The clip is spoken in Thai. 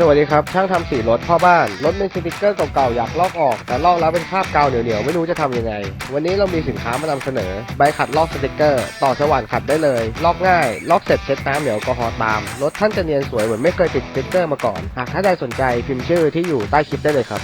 สวัสดีครับ ช่างทำสีรถพ่อบ้าน รถเป็นสติกเกอร์เก่าๆอยากลอกออก แต่ลอกแล้วเป็นคราบกาวเหนียวๆ ไม่รู้จะทำยังไง วันนี้เรามีสินค้ามานำเสนอ ใบขัดลอกสติกเกอร์ ต่อสว่านขัดได้เลย ลอกง่าย ลอกเสร็จเช็ดน้ำเหนียวแอลกอฮอล์ตาม รถท่านจะเนียนสวยเหมือนไม่เคยติดสติกเกอร์มาก่อน หากท่านใดสนใจพิมพ์ชื่อที่อยู่ใต้คลิปได้เลยครับ